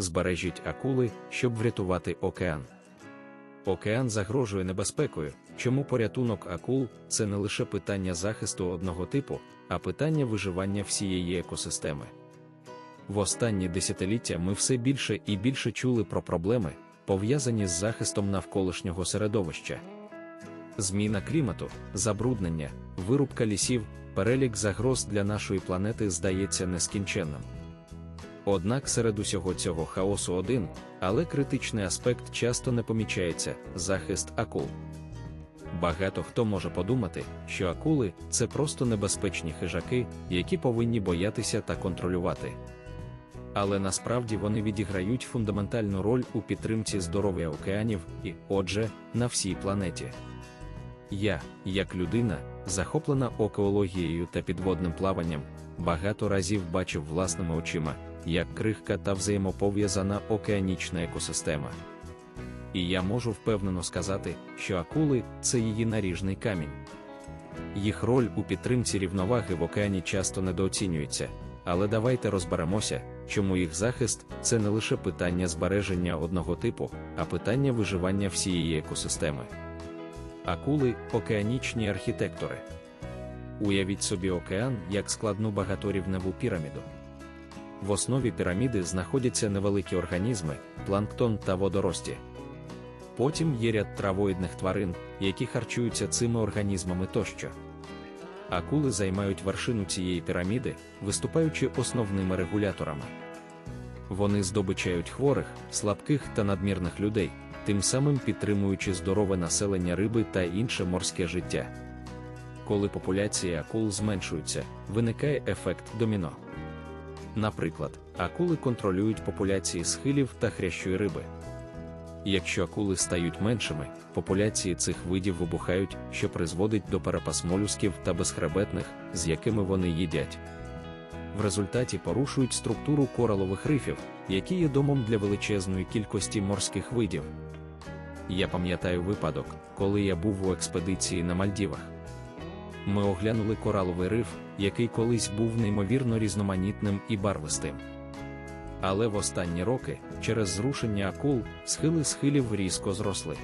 збережіть акули, щоб врятувати океан. Океан загрожує небезпекою, чому порятунок акул це не лише питання захисту одного типу, а питання виживання всієї екосистеми. В останні десятиліття ми все більше і більше чули про проблеми, пов'язані з захистом навколишнього середовища. Зміна клімату, забруднення, вирубка лісів, перелік загроз для нашої планети здається нескінченним. Однак серед усього цього хаосу один, але критичний аспект часто не помічається захист акул. Багато хто може подумати, що акули це просто небезпечні хижаки, які повинні боятися та контролювати. Але насправді вони відіграють фундаментальну роль у підтримці здоров'я океанів і, отже, на всій планеті. Я, як людина, захоплена океологією та підводним плаванням, багато разів бачив власними очима, як крихка та взаємопов'язана океанічна екосистема. І я можу впевнено сказати, що акули це її наріжний камінь. Їх роль у підтримці рівноваги в океані часто недооцінюється, але давайте розберемося, чому їх захист це не лише питання збереження одного типу, а питання виживання всієї екосистеми. Акули океанічні архітектори. Уявіть собі океан як складну багаторівневу піраміду. В основі піраміди знаходяться невеликі організми, планктон та водорості. Потім є ряд травоїдних тварин, які харчуються цими організмами тощо. Акули займають вершину цієї піраміди, виступаючи основними регуляторами. Вони здобичають хворих, слабких та надмірних людей, тим самим підтримуючи здорове населення риби та інше морське життя. Коли популяції акул зменшуються, виникає ефект доміно. Наприклад, акули контролюють популяції схилів та хрящої риби. Якщо акули стають меншими, популяції цих видів вибухають, що призводить до перепас молюсків та безхребетних, з якими вони їдять. В результаті порушують структуру коралових рифів, які є домом для величезної кількості морських видів. Я пам'ятаю випадок, коли я був у експедиції на Мальдівах. Ми оглянули кораловий риф, який колись був неймовірно різноманітним і барвистим. Але в останні роки, через зрушення акул, схили схилів різко зросли.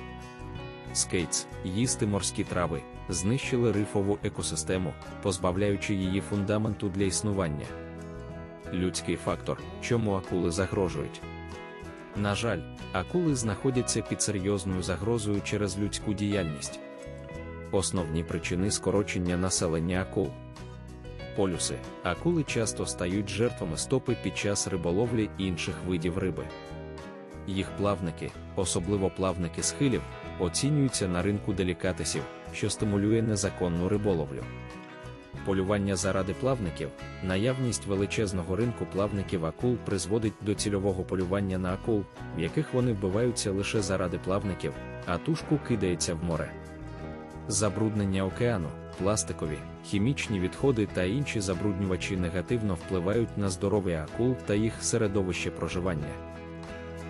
Скейтс, їсти морські трави, знищили рифову екосистему, позбавляючи її фундаменту для існування. Людський фактор, чому акули загрожують. На жаль, акули знаходяться під серйозною загрозою через людську діяльність. Основні причини скорочення населення акул. Полюси. Акули часто стають жертвами стопи під час риболовлі інших видів риби. Їх плавники, особливо плавники схилів, оцінюються на ринку делікатесів, що стимулює незаконну риболовлю. Полювання заради плавників, наявність величезного ринку плавників акул призводить до цільового полювання на акул, в яких вони вбиваються лише заради плавників, а тушку кидається в море. Забруднення океану, пластикові, хімічні відходи та інші забруднювачі негативно впливають на здоров'я акул та їх середовище проживання.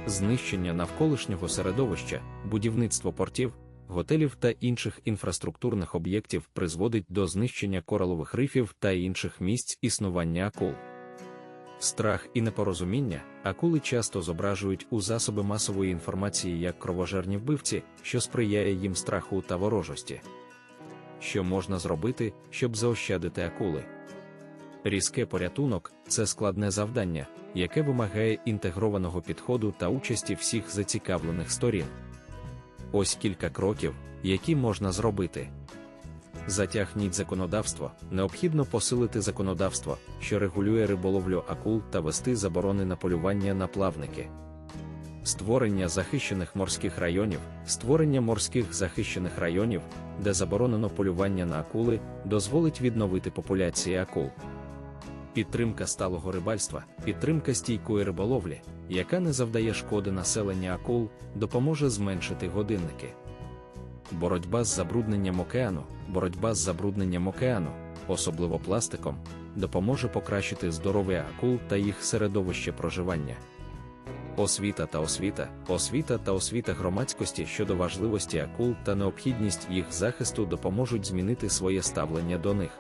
Знищення навколишнього середовища, будівництво портів, готелів та інших інфраструктурних об'єктів призводить до знищення коралових рифів та інших місць існування акул. Страх і непорозуміння акули часто зображують у засоби масової інформації як кровожерні вбивці, що сприяє їм страху та ворожості. Що можна зробити, щоб заощадити акули? Різке порятунок це складне завдання, яке вимагає інтегрованого підходу та участі всіх зацікавлених сторін. Ось кілька кроків, які можна зробити. Затягніть законодавство. Необхідно посилити законодавство, що регулює риболовлю акул та вести заборони на полювання на плавники. Створення захищених морських районів, створення морських захищених районів, де заборонено полювання на акули, дозволить відновити популяції акул. Підтримка сталого рибальства, підтримка стійкої риболовлі, яка не завдає шкоди населення акул, допоможе зменшити годинники. Боротьба з забрудненням океану, боротьба з забрудненням океану, особливо пластиком, допоможе покращити здоров'я акул та їх середовище проживання. Освіта та освіта, освіта та освіта громадськості щодо важливості акул та необхідність їх захисту допоможуть змінити своє ставлення до них.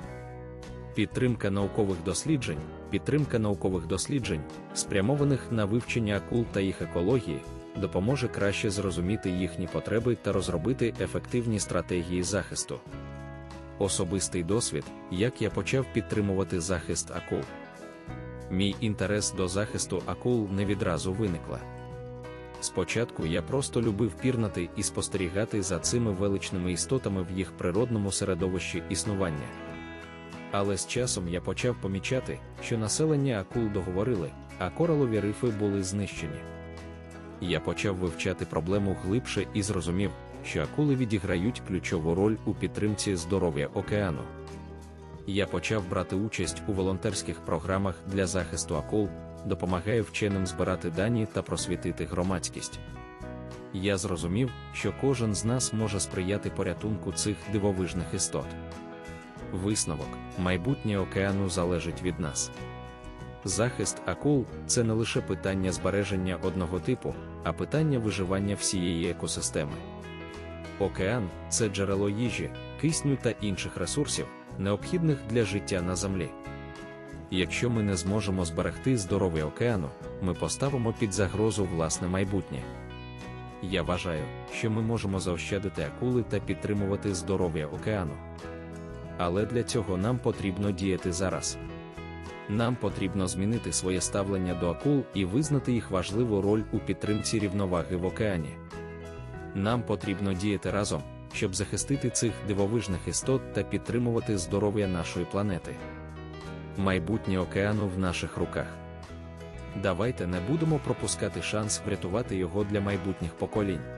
Підтримка наукових досліджень, підтримка наукових досліджень, спрямованих на вивчення акул та їх екології, допоможе краще зрозуміти їхні потреби та розробити ефективні стратегії захисту. Особистий досвід, як я почав підтримувати захист акул. Мій інтерес до захисту акул не відразу виникла. Спочатку я просто любив пірнати і спостерігати за цими величними істотами в їх природному середовищі існування. Але з часом я почав помічати, що населення акул договорили, а коралові рифи були знищені. Я почав вивчати проблему глибше і зрозумів, що акули відіграють ключову роль у підтримці здоров'я океану. Я почав брати участь у волонтерських програмах для захисту акул, допомагаю вченим збирати дані та просвітити громадськість. Я зрозумів, що кожен з нас може сприяти порятунку цих дивовижних істот. Висновок майбутнє океану залежить від нас. Захист акул це не лише питання збереження одного типу, а питання виживання всієї екосистеми. Океан це джерело їжі, кисню та інших ресурсів, необхідних для життя на землі. Якщо ми не зможемо зберегти здоровий океану, ми поставимо під загрозу власне майбутнє. Я вважаю, що ми можемо заощадити акули та підтримувати здоров'я океану. Але для цього нам потрібно діяти зараз. Нам потрібно змінити своє ставлення до акул і визнати їх важливу роль у підтримці рівноваги в океані. Нам потрібно діяти разом, щоб захистити цих дивовижних істот та підтримувати здоров'я нашої планети. Майбутнє океану в наших руках. Давайте не будемо пропускати шанс врятувати його для майбутніх поколінь.